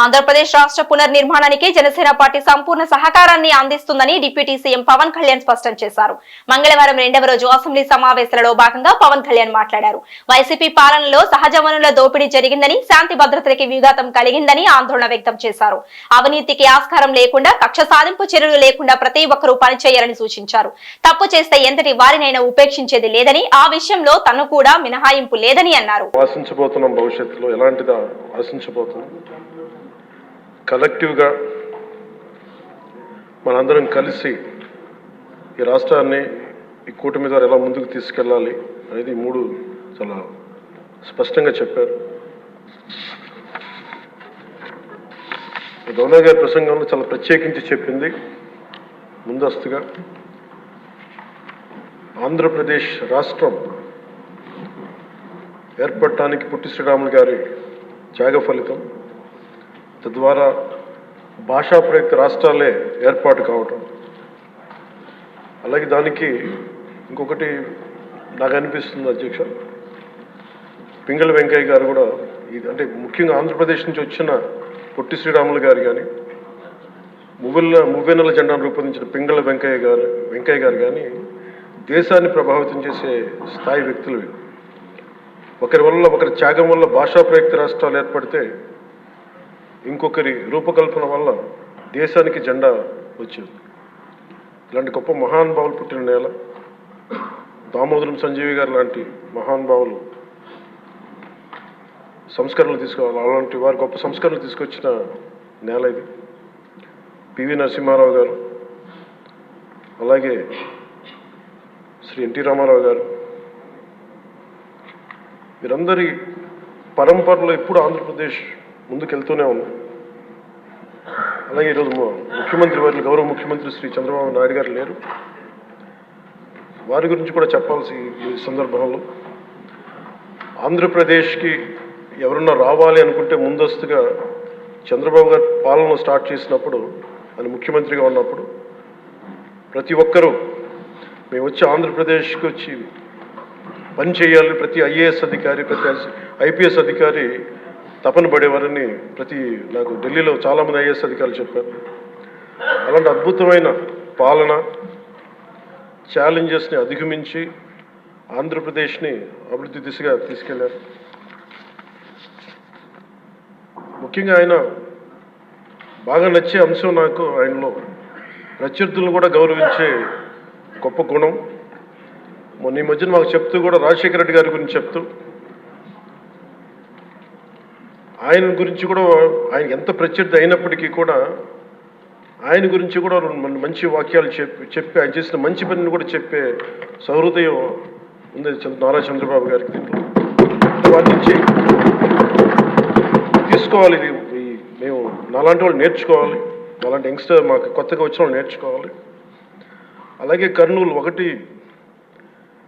ఆంధ్రప్రదేశ్ రాష్ట్ర పునర్నిర్మాణానికి జనసేన పార్టీ సంపూర్ణ సహకారాన్ని అందిస్తుందని డిప్యూటీ సీఎం పవన్ కళ్యాణ్ స్పష్టం చేశారు. మంగళవారం రెండవ రోజు అసెంబ్లీ సమావేశాలలో భాగంగా పవన్ కళ్యాణ్ మాట్లాడారు. వైసీపీ పాలనలో సహజ వనరుల దోపిడీ జరిగిందని శాంతి భద్రతలకి విఘాతం కలిగిందని ఆందోళన వ్యక్తం చేశారు. అవినీతికి ఆస్కారం లేకుండా కక్ష సాధింపు చర్యలు లేకుండా ప్రతి ఒక్కరూ పనిచేయాలని సూచించారు. తప్పు చేస్తే ఎంతటి వారినైనా ఉపేక్షించేది లేదని ఆ విషయంలో తను కూడా మినహాయింపు లేదని అన్నారు. ఆశించబోతున్నాం భవిష్యత్తులో. ఎలాంటిదా ఆశించబోతున్నాం? కలెక్టివ్గా మనందరం కలిసి ఈ రాష్ట్రాన్ని ఈ కూటమి ద్వారా ఎలా ముందుకు తీసుకెళ్ళాలి అనేది మూడు చాలా స్పష్టంగా చెప్పారు. గవర్నర్ గారి ప్రసంగంలో చాలా ప్రత్యేకించి చెప్పింది ముందస్తుగా. ఆంధ్రప్రదేశ్ రాష్ట్రం ఏర్పడటానికి పుట్టి శ్రీరాములు గారి త్యాగ ఫలితం. తద్వారా భాషా ప్రయుక్త రాష్ట్రాలే ఏర్పాటు కావటం. అలాగే దానికి ఇంకొకటి నాకు అనిపిస్తుంది అధ్యక్ష. పింగళ వెంకయ్య గారు కూడా ఇది అంటే ముఖ్యంగా ఆంధ్రప్రదేశ్ నుంచి వచ్చిన పొట్టి శ్రీరాములు గారు కానీ మువ్వెల మువ్వెన్నెల జెండాను రూపొందించిన పింగళ వెంకయ్య గారు వెంకయ్య గారు కానీ దేశాన్ని ప్రభావితం చేసే స్థాయి వ్యక్తులు ఒకరి వల్ల ఒకరి త్యాగం వల్ల భాషా ప్రయుక్త రాష్ట్రాలు ఏర్పడితే ఇంకొకరి రూపకల్పన వల్ల దేశానికి జెండా వచ్చింది. ఇలాంటి గొప్ప మహానుభావులు పుట్టిన నేల దామోదరం సంజీవి గారు లాంటి మహానుభావులు సంస్కరణలు తీసుకోవాలి. అలాంటి వారు గొప్ప సంస్కరణలు తీసుకొచ్చిన నేల ఇది. పివి నరసింహారావు గారు అలాగే శ్రీ ఎన్టీ రామారావు గారు. వీరందరి పరంపరలో ఎప్పుడు ఆంధ్రప్రదేశ్ ముందుకెళ్తూనే ఉన్నాం. అలాగే ఈరోజు ముఖ్యమంత్రి వారి గౌరవ ముఖ్యమంత్రి శ్రీ చంద్రబాబు నాయుడు గారు లేరు. వారి గురించి కూడా చెప్పాల్సి ఈ సందర్భంలో ఆంధ్రప్రదేశ్కి ఎవరన్నా రావాలి అనుకుంటే ముందస్తుగా చంద్రబాబు గారు పాలన స్టార్ట్ చేసినప్పుడు అని ముఖ్యమంత్రిగా ఉన్నప్పుడు ప్రతి ఒక్కరూ మేము వచ్చి ఆంధ్రప్రదేశ్కి వచ్చి పని చేయాలి ప్రతి ఐఏఎస్ అధికారి ప్రతి ఐపీఎస్ అధికారి తపన పడేవారని ప్రతి నాకు ఢిల్లీలో చాలామంది ఐఏఎస్ అధికారులు చెప్పారు. అలాంటి అద్భుతమైన పాలన ఛాలెంజెస్ని అధిగమించి ఆంధ్రప్రదేశ్ని అభివృద్ధి దిశగా తీసుకెళ్ళారు. ముఖ్యంగా ఆయన బాగా నచ్చే అంశం నాకు ఆయనలో ప్రత్యర్థులను కూడా గౌరవించే గొప్ప గుణం. మొన్న ఈ మధ్యన మాకు చెప్తూ కూడా రాజశేఖర రెడ్డి గారి గురించి చెప్తూ ఆయన గురించి కూడా ఆయన ఎంత ప్రత్యర్థి అయినప్పటికీ కూడా ఆయన గురించి కూడా రెండు మంచి వాక్యాలు చెప్పి చెప్పి ఆయన చేసిన మంచి పనిని కూడా చెప్పే సహృదయం ఉంది చంద్ర- నారా చంద్రబాబు గారికి దీంట్లో వాటి నుంచి తీసుకోవాలి ఇది మేము నాలాంటి వాళ్ళు నేర్చుకోవాలి. అలాంటి యంగ్స్టర్ మాకు కొత్తగా వచ్చిన వాళ్ళు నేర్చుకోవాలి. అలాగే కర్నూలు ఒకటి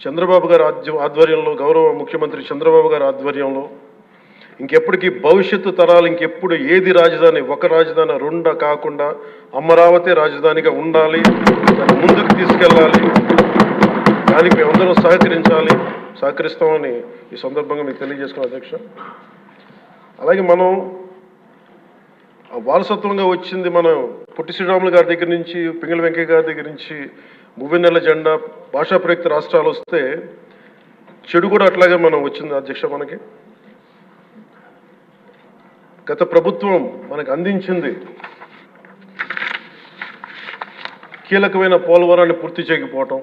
చంద్రబాబు గారు ఆధ్య ఆధ్వర్యంలో గౌరవ ముఖ్యమంత్రి చంద్రబాబు గారి ఆధ్వర్యంలో ఇంకెప్పటికీ భవిష్యత్తు తరాలు ఇంకెప్పుడు ఏది రాజధాని ఒక రాజధాని రెండ కాకుండా అమరావతి రాజధానిగా ఉండాలి దాన్ని ముందుకు తీసుకెళ్ళాలి దానికి మేమందరం సహకరించాలి సహకరిస్తామని ఈ సందర్భంగా మీకు తెలియజేసుకున్న అధ్యక్ష. అలాగే మనం వారసత్వంగా వచ్చింది మనం పొట్టి శ్రీరాములు గారి దగ్గర నుంచి పింగళ వెంకయ్య గారి దగ్గర నుంచి మువ్వెన్నెల జెండా భాషా ప్రయుక్త రాష్ట్రాలు వస్తే చెడు కూడా అట్లాగే మనం వచ్చింది అధ్యక్ష మనకి. గత ప్రభుత్వం మనకు అందించింది కీలకమైన పోలవరాన్ని పూర్తి చేయకపోవటం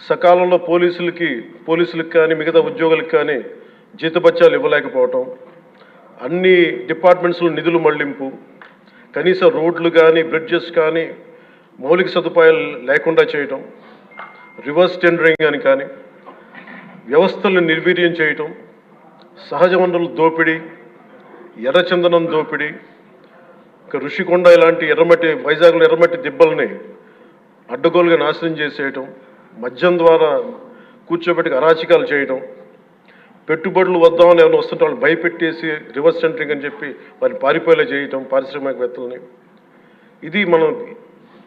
సకాలంలో పోలీసులకి పోలీసులకు కానీ మిగతా ఉద్యోగులకు కానీ జీతబత్యాలు ఇవ్వలేకపోవటం అన్ని డిపార్ట్మెంట్స్లో నిధులు మళ్ళింపు కనీస రోడ్లు కానీ బ్రిడ్జెస్ కానీ మౌలిక సదుపాయాలు లేకుండా చేయటం రివర్స్ టెండరింగ్ అని కానీ వ్యవస్థలను నిర్వీర్యం చేయటం సహజ వనరుల దోపిడీ ఎర్రచందనం దోపిడీ ఇంకా ఋషికొండ ఇలాంటి ఎర్రమట్టి వైజాగ్లో ఎర్రమట్టి దిబ్బల్ని అడ్డగోలుగా నాశనం చేసేయటం మద్యం ద్వారా కూర్చోబెట్టి అరాచకాలు చేయటం పెట్టుబడులు వద్దామని ఎవరైనా వస్తుంటే వాళ్ళు భయపెట్టేసి రివర్స్ సెంటరింగ్ అని చెప్పి వారిని పారిపోయేలా చేయటం పారిశ్రామికవేత్తలని. ఇది మనం